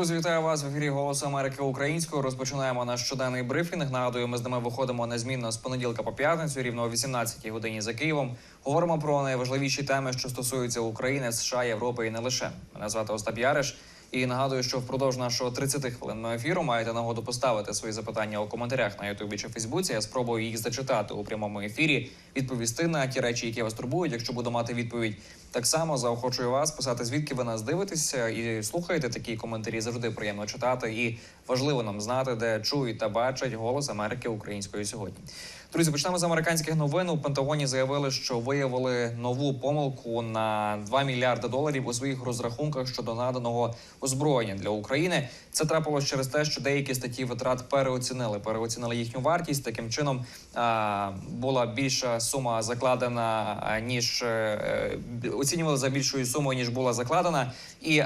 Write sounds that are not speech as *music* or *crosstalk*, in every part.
Друзі, вітаю вас в ефірі Голосу Америки українською. Розпочинаємо наш щоденний брифінг. Нагадую, ми з ними виходимо незмінно з понеділка по п'ятницю, рівно о 18-й годині за Києвом. Говоримо про найважливіші теми, що стосуються України, США, Європи і не лише. Мене звати Остап Яриш. І нагадую, що впродовж нашого 30 хвилинного ефіру маєте нагоду поставити свої запитання у коментарях на Ютубі чи Фейсбуці. Я спробую їх зачитати у прямому ефірі, відповісти на ті речі, які вас турбують. Якщо буду мати відповідь, так само заохочую вас писати, звідки ви нас дивитеся і слухаєте такі коментарі. Завжди приємно читати. І важливо нам знати, де чують та бачать голос Америки української сьогодні. Друзі, почнемо з американських новин. У Пентагоні заявили, що виявили нову помилку на 2 мільярди доларів у своїх розрахунках щодо наданого озброєння для України. Це трапилось через те, що деякі статті витрат переоцінили, переоцінили їхню вартість. Таким чином була більша сума закладена ніж е, е, оцінювали за більшою сумою ніж була закладена, і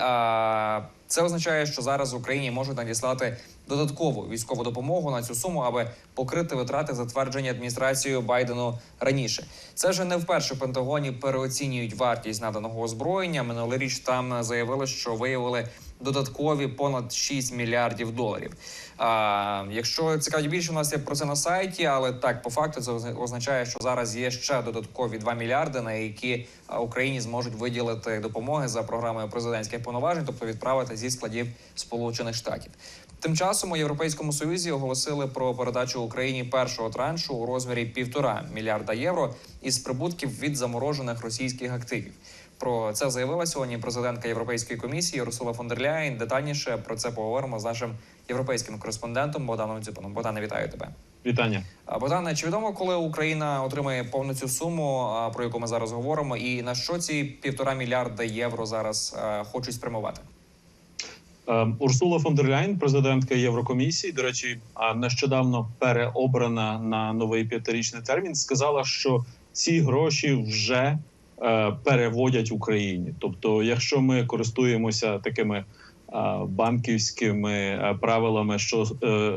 це означає, що зараз Україні можуть надіслати додаткову військову допомогу на цю суму, аби покрити витрати, затверджені адміністрацією Байдену раніше. Це вже не вперше в Пентагоні переоцінюють вартість наданого озброєння. Минулоріч там заявили, що виявили додаткові понад 6 мільярдів доларів. А, якщо цікавить більше, у нас є про це на сайті, але так по факту це означає, що зараз є ще додаткові 2 мільярди, на які Україні зможуть виділити допомоги за програмою президентських повноважень, тобто відправити зі складів Сполучених Штатів. Тим часом у Європейському Союзі оголосили про передачу Україні першого траншу у розмірі півтора мільярда євро із прибутків від заморожених російських активів. Про це заявила сьогодні президентка Європейської комісії Урсула фон дер Ляєн. Детальніше про це поговоримо з нашим європейським кореспондентом Богданом Дзюпаном. Богдане, вітаю тебе. Вітання. Богдане, чи відомо, коли Україна отримає повну цю суму, про яку ми зараз говоримо, і на що ці півтора мільярда євро зараз хочуть спрямувати? Е, Урсула фон дер Ляйн, президентка Єврокомісії, до речі, нещодавно переобрана на новий п'ятирічний термін, сказала, що ці гроші вже е, переводять Україні. Тобто, якщо ми користуємося такими е, банківськими е, правилами, що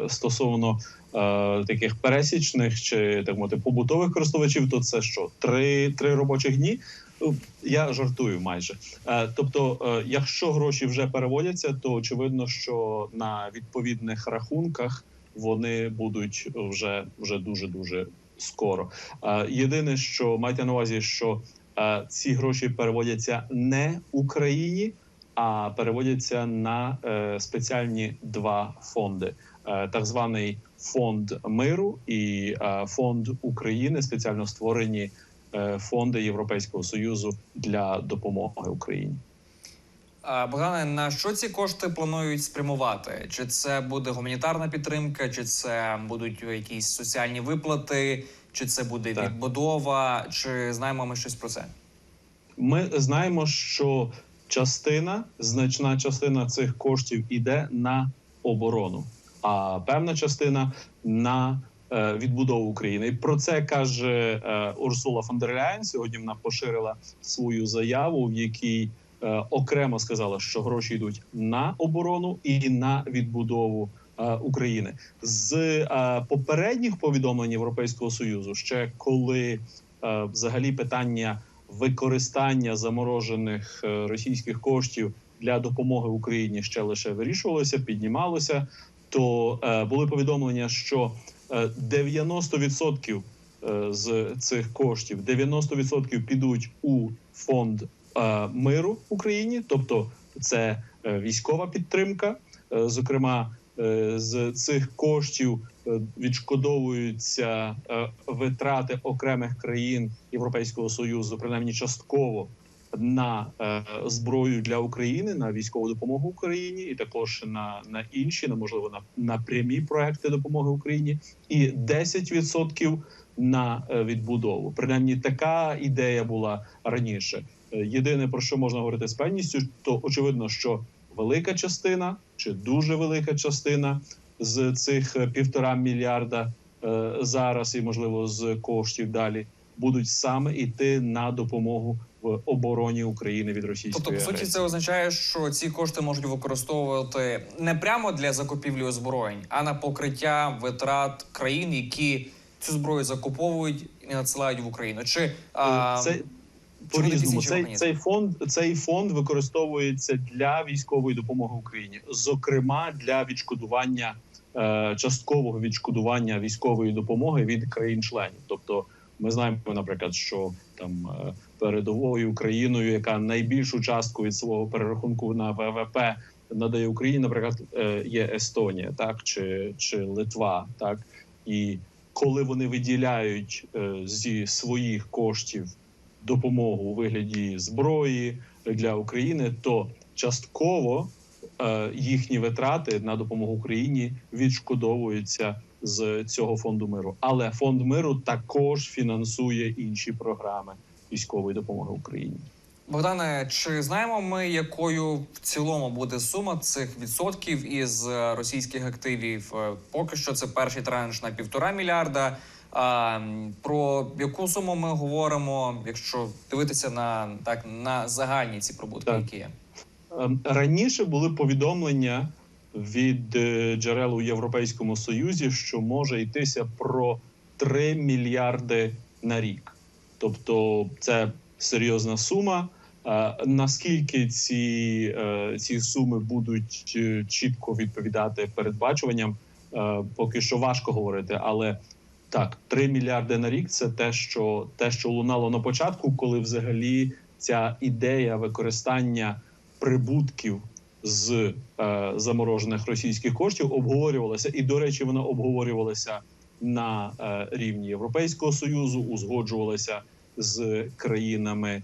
стосовно таких пересічних чи так мовити побутових користувачів, то це що три, три робочих дні. Ну, Я жартую майже. Е, Тобто, е, якщо гроші вже переводяться, то очевидно, що на відповідних рахунках вони будуть вже вже дуже дуже скоро. Е, Єдине, що майте на увазі, що ці гроші переводяться не Україні, а переводяться на спеціальні два фонди: так званий фонд миру і фонд України, спеціально створені фонди Європейського союзу для допомоги Україні. Богдане, на що ці кошти планують спрямувати? Чи це буде гуманітарна підтримка, чи це будуть якісь соціальні виплати, чи це буде Так. відбудова, чи знаємо ми щось про це? Ми знаємо, що частина, значна частина цих коштів іде на оборону, а певна частина на е, відбудову України. І про це каже е, Урсула фон дер Ляєн. Сьогодні вона поширила свою заяву, в якій е, окремо сказала, що гроші йдуть на оборону і на відбудову. е, України з е, попередніх повідомлень Європейського союзу, ще коли е, взагалі питання використання заморожених е, російських коштів для допомоги Україні ще лише вирішувалося, піднімалося. То е, були повідомлення, що е, 90% е, з цих коштів 90% підуть у фонд е, миру Україні, тобто це е, військова підтримка. Е, зокрема, е, з цих коштів е, відшкодовуються е, витрати окремих країн Європейського союзу, принаймні частково на е, зброю для України, на військову допомогу Україні, і також на, на інші, на можливо на, на прямі проекти допомоги Україні, і 10% на е, відбудову. Принаймні, така ідея була раніше. Е, Єдине про що можна говорити з певністю, то очевидно, що велика частина чи дуже велика частина з цих півтора мільярда зараз, і можливо з коштів далі будуть саме йти на допомогу в обороні України від російської Тобто, по суті, це означає, що ці кошти можуть використовувати не прямо для закупівлі озброєнь, а на покриття витрат країн, які цю зброю закуповують і надсилають в Україну. Чи а, Це Чи По-різному цей, цей фонд цей фонд використовується для військової допомоги Україні, зокрема для відшкодування е, часткового відшкодування військової допомоги від країн-членів. Тобто, ми знаємо, наприклад, що там е, передовою Україною, яка найбільшу частку від свого перерахунку на ВВП надає Україні, наприклад, е, є Естонія, так чи, чи Литва, так і коли вони виділяють е, зі своїх коштів допомогу у вигляді зброї для України, то частково е, їхні витрати на допомогу Україні відшкодовуються з цього фонду миру. Але фонд миру також фінансує інші програми військової допомоги Україні. Богдане, чи знаємо ми, якою в цілому буде сума цих відсотків із е, російських активів? Е, Поки що це перший транш на півтора мільярда. А про яку суму ми говоримо, якщо дивитися на так на загальні ці прибутки, Так. які є? Ем, Раніше були повідомлення від е, джерел у Європейському Союзі, що може йтися про 3 мільярди на рік. Тобто це серйозна сума. Е, Наскільки ці, е, ці суми будуть е, чітко відповідати передбачуванням, поки що важко говорити. Але так, 3 мільярди на рік це те, що те, що лунало на початку, коли взагалі ця ідея використання прибутків з заморожених російських коштів обговорювалася, і до речі, вона обговорювалася на е, рівні Європейського союзу, узгоджувалася з країнами е,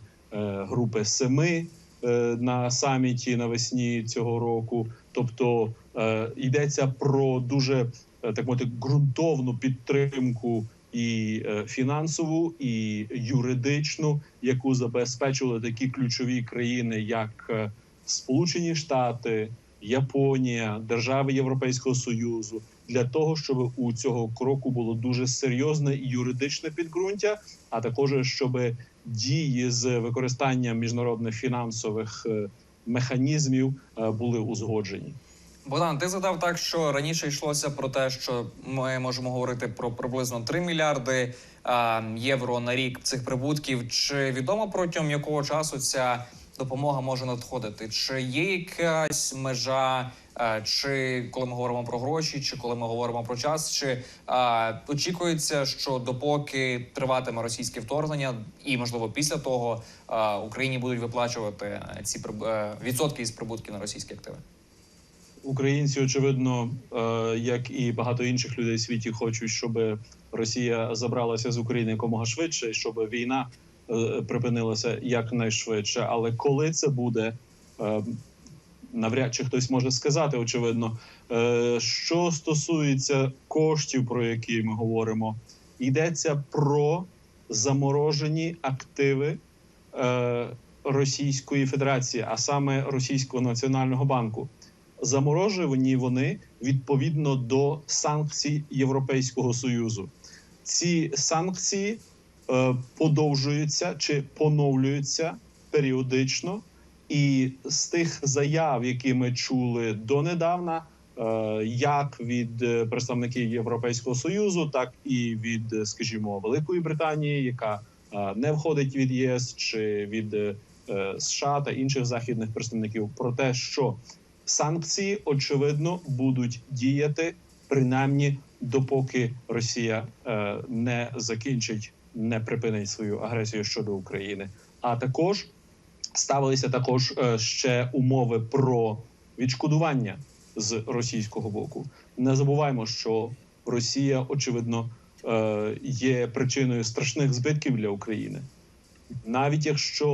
групи Семи е, на саміті навесні цього року. Тобто йдеться про дуже так мовити ґрунтовну підтримку і фінансову, і юридичну, яку забезпечували такі ключові країни, як Сполучені Штати, Японія, держави Європейського Союзу, для того, щоб у цього кроку було дуже серйозне юридичне підґрунтя, а також щоб дії з використанням міжнародних фінансових е, механізмів е, були узгоджені. Богдан, ти задав так, що раніше йшлося про те, що ми можемо говорити про приблизно 3 мільярди а, євро на рік цих прибутків. Чи відомо протягом якого часу ця допомога може надходити? Чи є якась межа? А, Чи коли ми говоримо про гроші, чи коли ми говоримо про час, чи а, очікується, що допоки триватиме російське вторгнення, і можливо після того а, Україні будуть виплачувати е, ці е, відсотки із прибутків на російські активи? Українці, очевидно, е, як і багато інших людей в світі, хочуть, щоб Росія забралася з України якомога швидше, щоб війна е, припинилася якнайшвидше. Але коли це буде, е, навряд чи хтось може сказати, очевидно. Е, Що стосується коштів, про які ми говоримо, йдеться про заморожені активи е, Російської Федерації, а саме Російського національного банку заморожені вони відповідно до санкцій Європейського союзу. Ці санкції е, подовжуються чи поновлюються періодично, і з тих заяв, які ми чули донедавна, е, як від е, представників Європейського союзу, так і від, е, скажімо, Великої Британії, яка не входить від ЄС, чи від США та інших західних представників, про те, що санкції очевидно будуть діяти принаймні допоки Росія не закінчить, не припинить свою агресію щодо України. А також ставилися також е, ще умови про відшкодування з російського боку. Не забуваємо, що Росія очевидно е, є причиною страшних збитків для України. Навіть якщо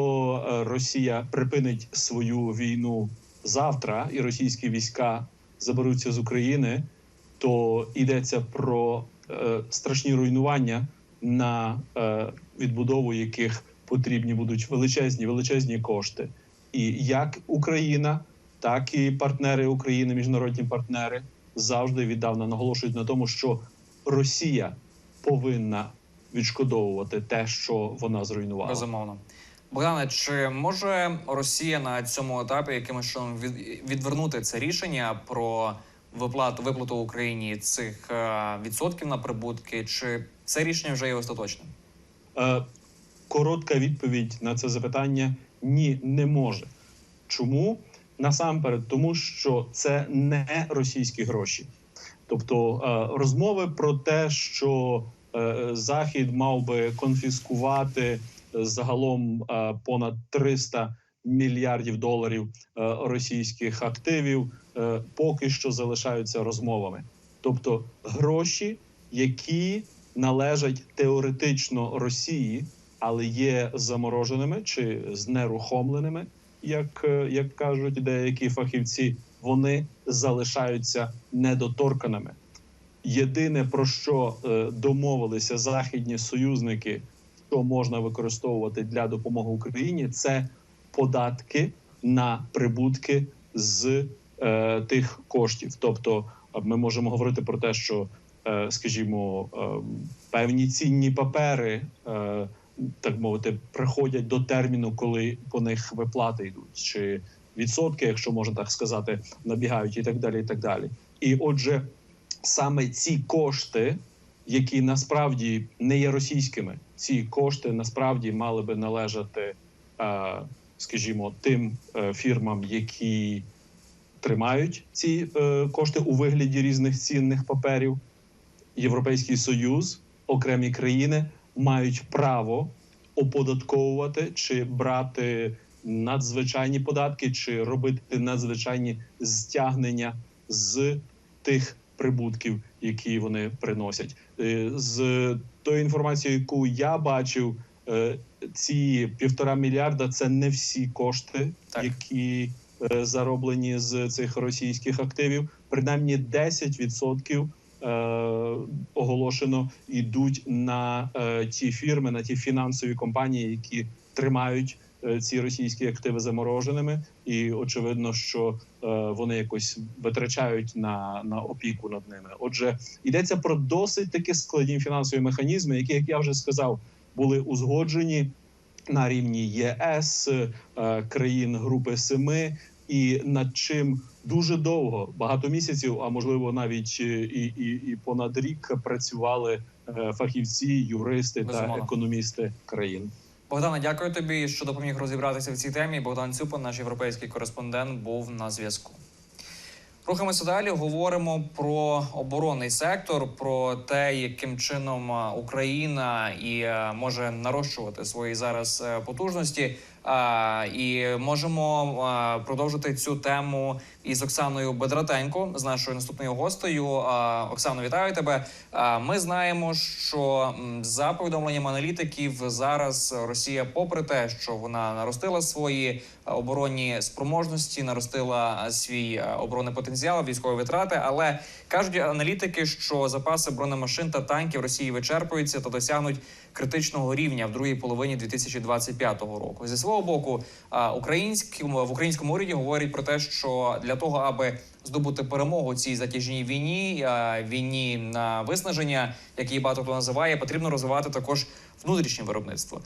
е, Росія припинить свою війну завтра, і російські війська заберуться з України, то йдеться про страшні руйнування, на відбудову яких потрібні будуть величезні величезні кошти. І як Україна, так і партнери України, міжнародні партнери завжди віддавна наголошують на тому, що Росія повинна відшкодовувати те, що вона зруйнувала. Безумовно. Богдане, чи може Росія на цьому етапі якимось чином відвернути це рішення про виплату виплату Україні цих е, відсотків на прибутки? Чи це рішення вже є остаточним? Коротка відповідь на це запитання ні, не може. Чому? Насамперед, тому що це не російські гроші. Тобто е, розмови про те, що е, Захід мав би конфіскувати е, загалом понад 300 мільярдів доларів російських активів, поки що залишаються розмовами. Тобто гроші, які належать теоретично Росії, але є замороженими чи знерухомленими, як, е, як кажуть деякі фахівці, вони залишаються недоторканими. Єдине про що е, домовилися західні союзники, що можна використовувати для допомоги Україні, це податки на прибутки з е, тих коштів. Тобто, е, ми можемо говорити про те, що, е, скажімо, е, певні цінні папери, е, так мовити, приходять до терміну, коли по них виплати йдуть, чи відсотки, якщо можна так сказати, набігають, і так далі. І так далі. І отже, саме ці кошти, які насправді не є російськими, ці кошти насправді мали би належати, е, скажімо, тим е, фірмам, які тримають ці е, кошти у вигляді різних цінних паперів. Європейський союз, окремі країни мають право оподатковувати чи брати надзвичайні податки, чи робити надзвичайні стягнення з тих прибутків, які вони приносять. Е, З тої інформації, яку я бачив, е, ці півтора мільярда це не всі кошти, Так. які е, зароблені з цих російських активів. Принаймні 10% е, оголошено йдуть на е, ті фірми, на ті фінансові компанії, які тримають е, ці російські активи замороженими, і очевидно, що е, вони якось витрачають на, на опіку над ними. Отже, йдеться про досить такі складні фінансові механізми, які, як я вже сказав, були узгоджені на рівні ЄС, е, країн Групи Семи, і над чим дуже довго, багато місяців, а можливо навіть е, і, і, і понад рік працювали е, фахівці, юристи Безумовно. та економісти країн. Богдане, дякую тобі, що допоміг розібратися в цій темі. Богдан Цюпин, наш європейський кореспондент, був на зв'язку. Рухаємося далі. Говоримо про оборонний сектор, про те, яким чином Україна і може нарощувати свої зараз е, потужності. І можемо продовжити цю тему із Оксаною Бедратенко, з нашою наступною гостею. Оксано, вітаю тебе. Ми знаємо, що за повідомленням аналітиків зараз Росія, попри те, що вона наростила свої оборонні спроможності, наростила свій оборонний потенціал, військові витрати, але кажуть аналітики, що запаси бронемашин та танків Росії вичерпуються та досягнуть критичного рівня в другій половині 2025 року. Зі свого боку, а, українському в українському уряді говорять про те, що для того, аби здобути перемогу цій затяжній війні, війні на виснаження, як її багато хто називає, потрібно розвивати також внутрішнє виробництво.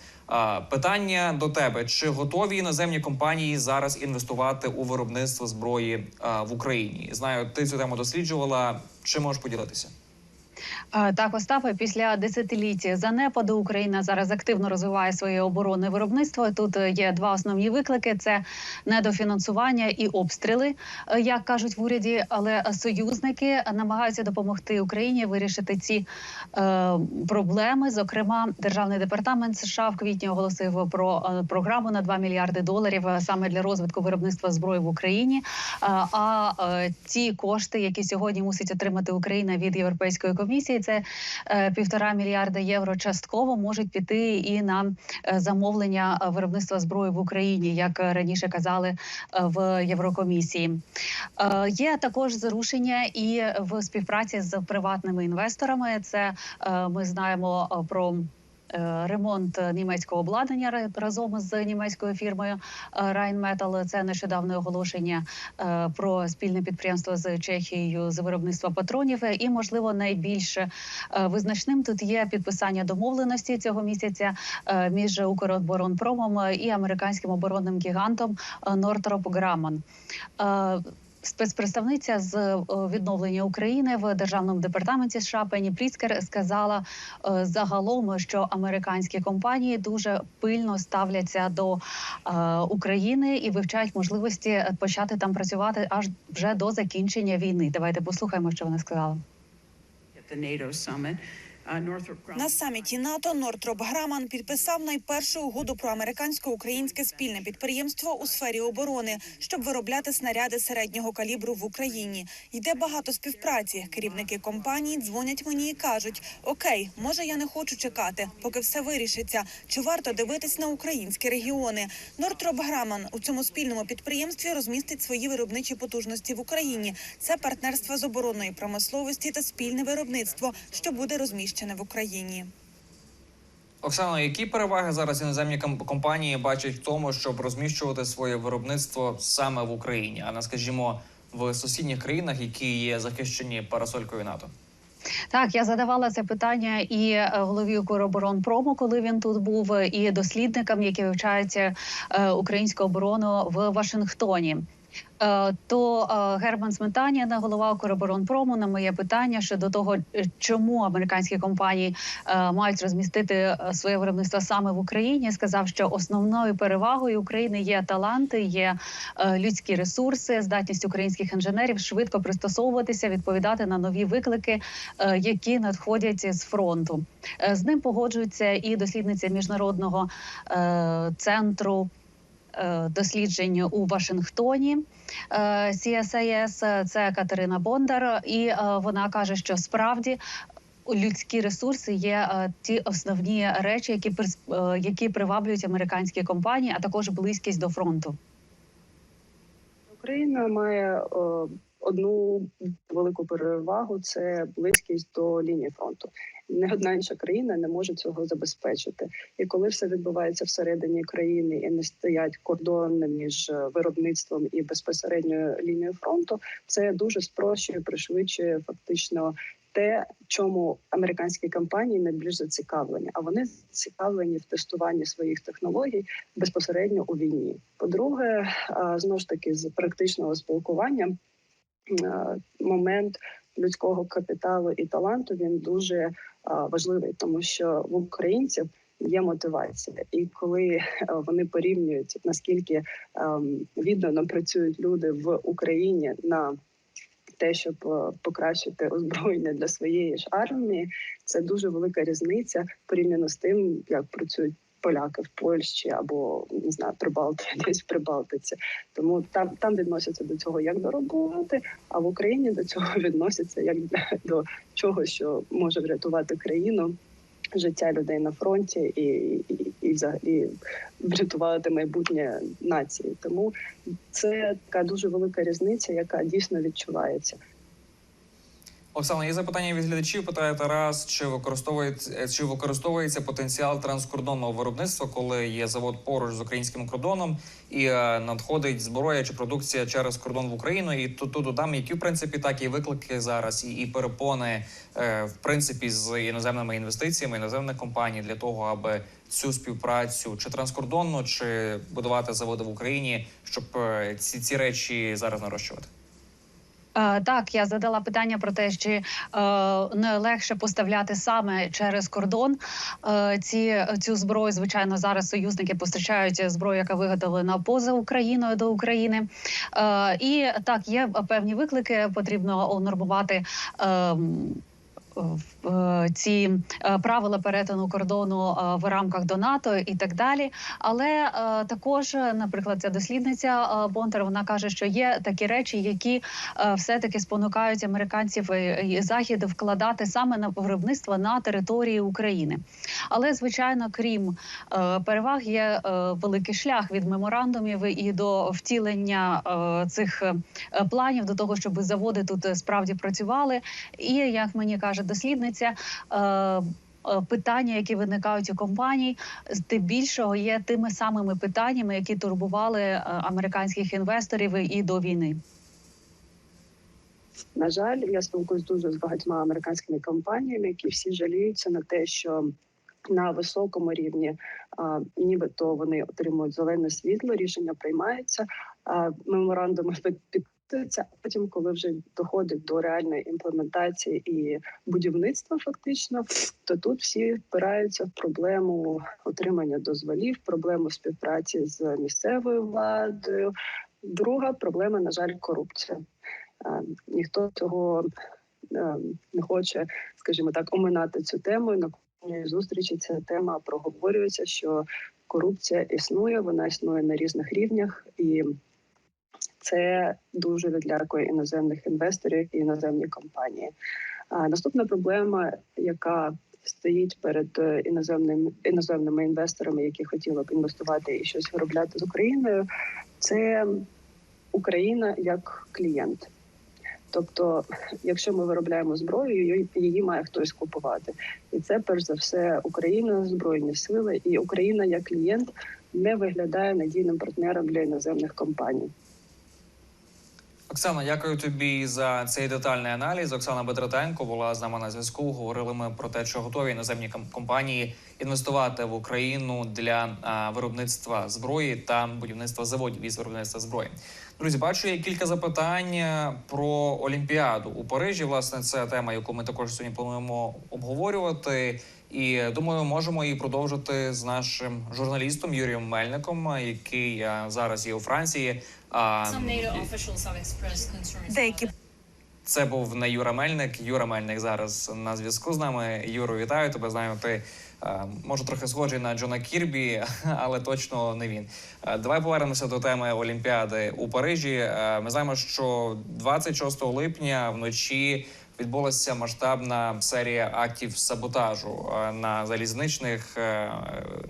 Питання до тебе: чи готові іноземні компанії зараз інвестувати у виробництво зброї в Україні? Знаю, ти цю тему досліджувала. Чи можеш поділитися? Е, Так, Остапе, після десятиліть занепаду Україна зараз активно розвиває своє оборонне виробництво. Тут е, є два основні виклики: це недофінансування і обстріли, е, як кажуть в уряді. Але союзники намагаються допомогти Україні вирішити ці е, проблеми. Зокрема, державний департамент США в квітні оголосив про програму на 2 мільярди доларів саме для розвитку виробництва зброї в Україні. А е, ті кошти, які сьогодні мусить отримати Україна від Європейської комісії, це е, півтора мільярда євро. Частково можуть піти і на е, замовлення е, виробництва зброї в Україні, як раніше казали в Єврокомісії. Є також зарушення і в співпраці з приватними інвесторами. Це ми знаємо про. Е, Ремонт німецького обладнання ра- разом з німецькою фірмою е, Rheinmetall. Це нещодавне оголошення е, про спільне підприємство з Чехією з виробництва патронів. І можливо найбільш визначним тут є підписання домовленості цього місяця між Укроборонпромом і американським оборонним гігантом Northrop Grumman. Спецпредставниця з е, відновлення України в державному департаменті США Пені Пріцкер сказала е, загалом, що американські компанії дуже пильно ставляться до е, України і вивчають можливості почати там працювати аж вже до закінчення війни. Давайте послухаємо, що вона сказала. На саміті НАТО Нортроп Граман підписав найпершу угоду про американсько-українське спільне підприємство у сфері оборони, щоб виробляти снаряди середнього калібру в Україні. Йде багато співпраці. Керівники компаній дзвонять мені і кажуть: Окей, може я не хочу чекати, поки все вирішиться. Чи варто дивитись на українські регіони? Нортроп Граман у цьому спільному підприємстві розмістить свої виробничі потужності в Україні. Це партнерство з оборонної промисловості та спільне виробництво, що буде розміщене в Україні. Оксано, які переваги зараз іноземні ком- компанії бачать в тому, щоб розміщувати своє виробництво саме в Україні, а не скажімо в сусідніх країнах, які є захищені парасолькою НАТО? Так, я задавала це питання і е, голові Укроборонпрому, коли він тут був, і дослідникам, які вивчають е, українську оборону в Вашингтоні. Е, То е, Герман Сметаніна, голова Укроборонпрому, на моє питання щодо того, е, чому американські компанії мають розмістити своє виробництво саме в Україні, сказав, що основною перевагою України є таланти, є людські ресурси, здатність українських інженерів швидко пристосовуватися, відповідати на нові виклики, які надходять з фронту. З ним погоджується і дослідниця міжнародного центру досліджень у Вашингтоні. е, CSIS, це Катерина Бондар, і е, вона каже, що справді. Людські ресурси є е, ті основні речі, які е, які приваблюють американські компанії, а також близькість до фронту. Україна має е, одну велику перевагу це близькість до лінії фронту. Не одна інша країна не може цього забезпечити. І коли все відбувається всередині країни і не стоять кордони між е, виробництвом і безпосередньою лінією фронту, це дуже спрощує, пришвидшує фактично. Те, чому американські компанії найбільш зацікавлені, а вони зацікавлені в тестуванні своїх технологій безпосередньо у війні. По-друге, знову ж таки, з практичного спілкування момент людського капіталу і таланту він дуже важливий, тому що в українців є мотивація, і коли вони порівнюють наскільки ем, віддано працюють люди в Україні на те, щоб е, покращити озброєння для своєї ж армії, це дуже велика різниця порівняно з тим, як працюють поляки в Польщі або не знаю, Прибалти, *laughs* десь в Прибалтиці. Тому там там відносяться до цього як до роботи, а в Україні до цього *laughs* відносяться як *laughs* до чого, що може врятувати країну. Життя людей на фронті і, і, і взагалі врятувати майбутнє нації. Тому це така дуже велика різниця, яка дійсно відчувається. Оксана, є запитання від глядачів. Питає Тарас, чи використовується чи використовується потенціал транскордонного виробництва, коли є завод поруч з українським кордоном і е, надходить зброя чи продукція через кордон в Україну, і тут тут там які в принципі так і виклики зараз, і, і перепони е, в принципі з іноземними інвестиціями іноземних компаній для того, аби цю співпрацю чи транскордонну, чи будувати заводи в Україні, щоб е, ці, ці речі зараз нарощувати. Е, Так, я задала питання про те, чи е, не легше поставляти саме через кордон е, ці цю зброю. Звичайно, зараз союзники постачають зброю, яка виготовлена поза Україною до України. І так, є певні виклики. Потрібно нормувати. Е, ці е, правила перетину кордону е, в рамках до НАТО і так далі. Але також, наприклад, ця дослідниця Бонтер вона каже, що є такі речі, які е, все-таки спонукають американців і- захід вкладати саме на виробництво на території України. Але звичайно, крім переваг, є великий шлях від меморандумів і до втілення цих планів до того, щоб заводи тут справді працювали. І як мені каже дослідниця. Е, е, Питання, які виникають у компаній, здебільшого є тими самими питаннями, які турбували е, американських інвесторів і до війни. На жаль, я спілкуюсь дуже з багатьма американськими компаніями, які всі жаліються на те, що на високому рівні, а, нібито вони отримують зелене світло, рішення приймаються. А меморандуми під- перехрестуються. А потім, коли вже доходить до реальної імплементації і будівництва, фактично, то тут всі впираються в проблему отримання дозволів, проблему співпраці з місцевою владою. Друга проблема, на жаль, корупція. Е, Ніхто цього е, не хоче, скажімо так, оминати цю тему. На кожній зустрічі ця тема проговорюється, що корупція існує, вона існує на різних рівнях, і це дуже відлякує іноземних інвесторів і іноземні компанії. А наступна проблема, яка стоїть перед е, іноземними іноземними інвесторами, які хотіли б інвестувати і щось виробляти з Україною, це Україна як клієнт. Тобто, якщо ми виробляємо зброю, її, її має хтось купувати, і це перш за все Україна, збройні сили, і Україна як клієнт не виглядає надійним партнером для іноземних компаній. Оксана, дякую тобі за цей детальний аналіз. Оксана Бедратенко була з нами на зв'язку. Говорили ми про те, що готові іноземні ком- компанії інвестувати в Україну для виробництва зброї та будівництва заводів із виробництва зброї. Друзі, бачу є кілька запитань е, про Олімпіаду у Парижі. Власне, це тема, яку ми також сьогодні плануємо обговорювати. І думаю, можемо її продовжити з нашим журналістом Юрієм Мельником, який е, зараз є у Франції. А. Деякі. Це був не Юра Мельник. Юра Мельник зараз на зв'язку з нами. Юро, вітаю тебе. Знаю, ти е, може трохи схожий на Джона Кірбі, *laughs* але точно не він. Е, Давай повернемося до теми Олімпіади у Парижі. Ми знаємо, що 26 липня вночі. Відбулася масштабна серія актів саботажу е, на залізничних е,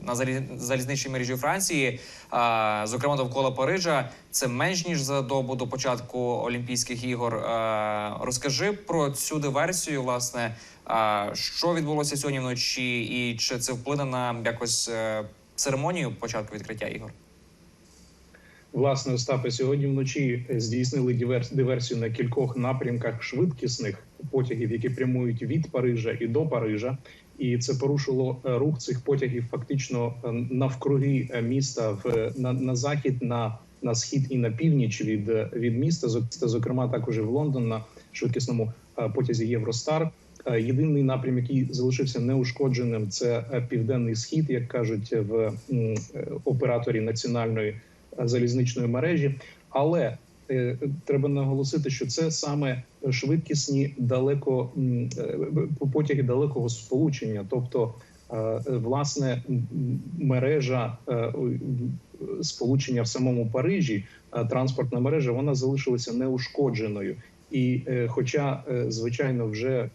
на залі- залізничній мережі Франції, е, зокрема довкола Парижа. Це менш ніж за добу до початку Олімпійських ігор. Е, Розкажи про цю диверсію, власне, е, що відбулося сьогодні вночі, і чи це вплине на якось е, церемонію початку відкриття ігор? Власне, Остапе, сьогодні вночі здійснили дивер- диверсію на кількох напрямках швидкісних потягів, які прямують від Парижа і до Парижа. І це порушило е, рух цих потягів фактично е, навкруги е, міста в на, на захід, на, на схід і на північ від, від міста. Зокрема, також і в Лондон на швидкісному потязі Євростар. Єдиний напрям, який залишився неушкодженим, це південний схід, як кажуть в операторі національної залізничної мережі. Але е, треба наголосити, що це саме швидкісні далеко е, потяги далекого сполучення, тобто е, власне мережа сполучення в самому Парижі, транспортна мережа, вона залишилася неушкодженою. І хоча, звичайно, вже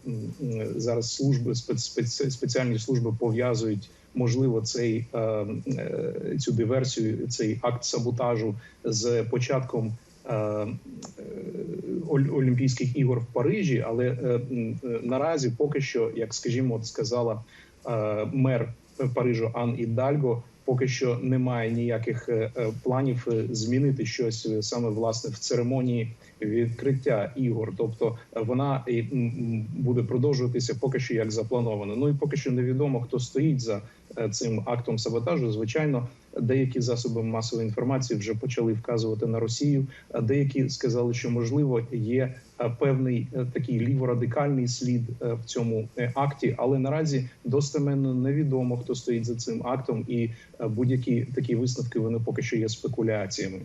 зараз служби спец, спец, спеціальні служби пов'язують можливо цей е, е, цю диверсію, цей акт саботажу з початком е, Олімпійських ігор в Парижі, але наразі поки що, як скажімо, от сказала мер Парижу Ан Ідальго, поки що немає ніяких планів змінити щось саме власне в церемонії відкриття ігор. Тобто вона буде продовжуватися поки що як заплановано. Ну і поки що невідомо, хто стоїть за цим актом саботажу. Звичайно, деякі засоби масової інформації вже почали вказувати на Росію. а Деякі сказали, що можливо є е, певний е, такий ліворадикальний слід е, в цьому е, акті, але наразі достеменно невідомо, хто стоїть за цим актом, і е, будь-які такі висновки вони поки що є спекуляціями.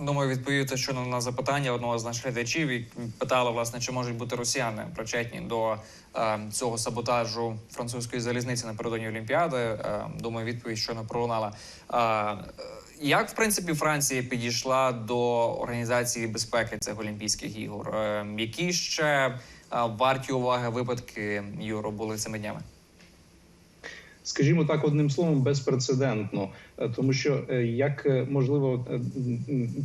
Думаю, відповісти щойно на запитання одного з наших глядачів, питали, власне, чи можуть бути росіяни причетні до е, цього саботажу французької залізниці напередодні Олімпіади. Е, думаю, відповідь щойно пролунала. Е, як, в принципі, Франція підійшла до організації безпеки цих Олімпійських ігор? Е, які ще е, варті уваги випадки Юро були цими днями? Скажімо так, одним словом, безпрецедентно, Е, тому що е, як е, можливо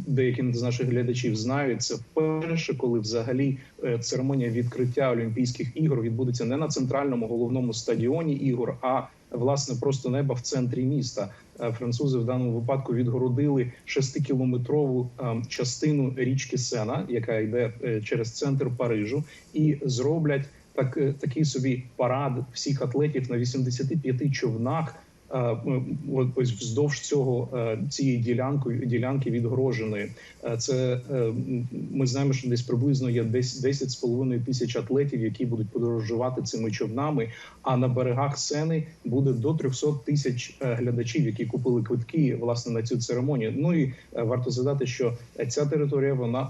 деякі з наших глядачів знають, це вперше, коли взагалі церемонія відкриття Олімпійських ігор відбудеться не на центральному головному стадіоні ігор, а власне просто неба в центрі міста. Французи в даному випадку відгородили шестикілометрову частину річки Сена, яка йде через центр Парижу, і зроблять так, е, такий собі парад всіх атлетів на 85 човнах е, ось вздовж цього е, цієї ділянки ділянки відгороженої. Е, Це ми знаємо, що десь приблизно є десь 10,5 тисяч атлетів, які будуть подорожувати цими човнами. А на берегах Сени буде до 300 тисяч глядачів, які купили квитки власне на цю церемонію. Ну і варто згадати, що ця територія вона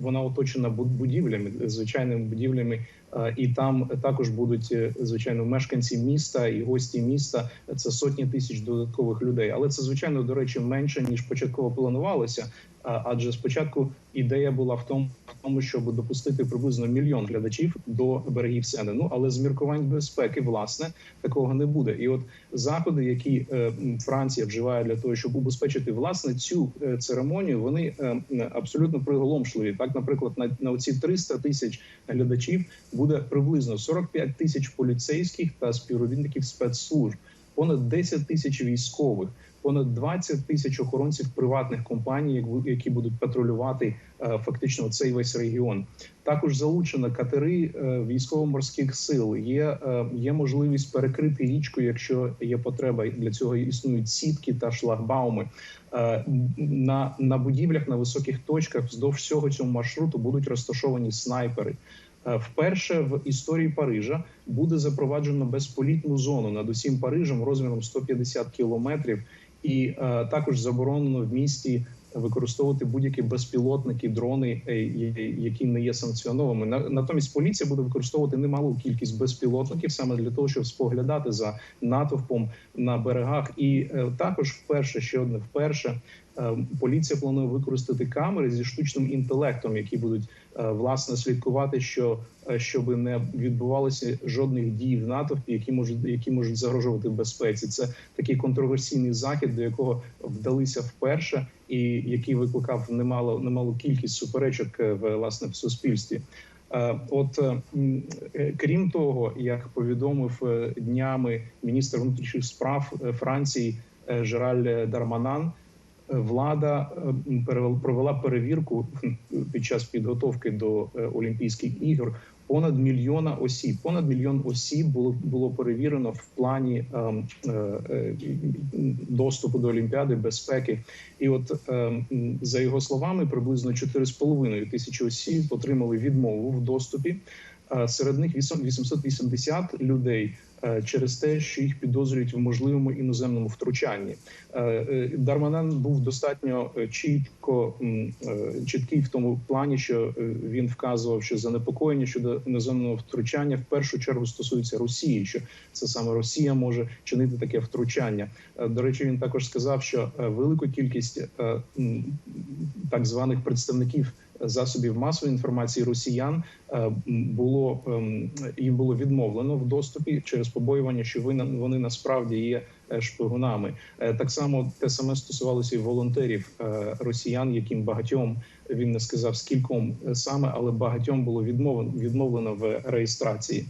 вона оточена буд- будівлями, звичайними будівлями. Е, І там також будуть е, звичайно мешканці міста і гості міста. Це сотні тисяч додаткових людей. Але це звичайно до речі менше ніж початково планувалося. Адже спочатку ідея була в тому, тому, щоб допустити приблизно мільйон глядачів до берегів Сени. Ну але з міркувань безпеки, власне, такого не буде. І от заходи, які е, Франція вживає для того, щоб убезпечити власне цю е, церемонію, вони е, абсолютно приголомшливі. Так, наприклад, на, на оці 300 тисяч глядачів буде приблизно 45 тисяч поліцейських та співробітників спецслужб, понад 10 тисяч військових, понад 20 тисяч охоронців приватних компаній, які будуть патрулювати е, фактично цей весь регіон. Також залучено катери е, військово-морських сил. Є, е, є можливість перекрити річку, якщо є потреба. Для цього існують сітки та шлагбауми. На, на будівлях на високих точках вздовж всього цього маршруту будуть розташовані снайпери. Вперше в історії Парижа буде запроваджено безполітну зону над усім Парижем розміром 150 кілометрів, і е, також заборонено в місті використовувати будь-які безпілотники, дрони, е, які не є санкціонованими. На- Натомість поліція буде використовувати немалу кількість безпілотників саме для того, щоб споглядати за натовпом на берегах. І е, також вперше ще одне вперше. Поліція планує використати камери зі штучним інтелектом, які будуть власне слідкувати, що е, щоб не відбувалося жодних дій в натовпі, які можуть які можуть загрожувати безпеці. Це такий контроверсійний захід, до якого вдалися вперше, і який викликав немало немалу кількість суперечок е, власне в суспільстві. Е, От е, е, крім того, як повідомив е, днями міністр внутрішніх справ е, Франції е, Жераль Дарманан, е, влада е, провела перевірку *laughs* під час підготовки до е, Олімпійських ігор. Понад мільйона осіб, понад мільйон осіб було було перевірено в плані ем, е, е, доступу до Олімпіади, безпеки. І от ем, за його словами, приблизно 4,5 тисячі осіб отримали відмову в доступі. Е, Серед них 8 880 людей е, через те, що їх підозрюють в можливому іноземному втручанні. Е, е, Дарманан був достатньо е, чітко е, чіткий в тому плані, що е, він вказував, що занепокоєння щодо іноземного втручання в першу чергу стосується Росії, що це саме Росія може чинити таке втручання. Е, До речі, він також сказав, що е, велику кількість е, так званих представників засобів масової інформації росіян е, було ем, їм було відмовлено в доступі через побоювання, що вони насправді є е, шпигунами. Е, Так само те саме стосувалося і волонтерів росіян, яким багатьом він не сказав скільком саме, але багатьом було відмовлено відмовлено в реєстрації.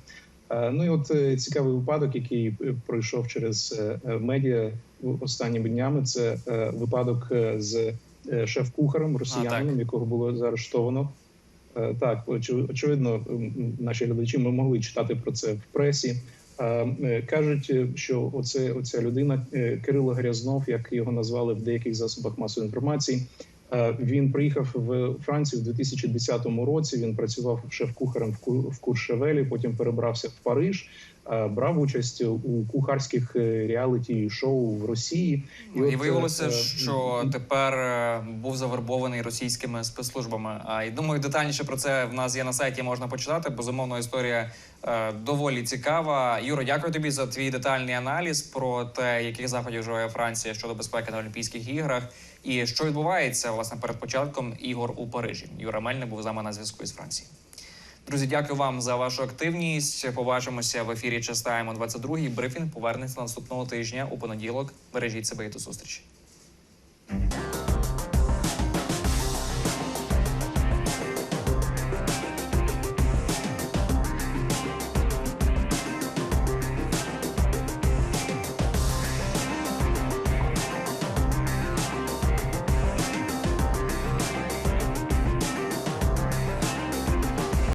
Ну і от цікавий випадок, який пройшов через медіа останніми днями. Це випадок з шеф-кухарем росіянином, якого було заарештовано. Е, Так, очевидно, наші глядачі ми могли читати про це в пресі. Е, е, Кажуть, е, що оце оця людина е, Кирило Грязнов, як його назвали в деяких засобах масової інформації. Е, Він приїхав в Францію в 2010 році. Він працював шеф-кухарем в Ку- Куршевелі, потім перебрався в Париж, е, брав участь у кухарських е, реаліті-шоу в Росії. І, от, виявилося, е, що тепер був завербований російськими спецслужбами. А і думаю, детальніше про це в нас є на сайті. Можна почитати. Безумовно, історія доволі цікава. Юро, дякую тобі за твій детальний аналіз про те, яких заходів вживає Франція щодо безпеки на Олімпійських іграх, і що відбувається власне перед початком ігор у Парижі. Юра Мельник був з нами на зв'язку із Франції. Друзі, дякую вам за вашу активність. Побачимося в ефірі Частаємо 22 Брифінг повернеться наступного тижня у понеділок. Бережіть себе і до зустрічі.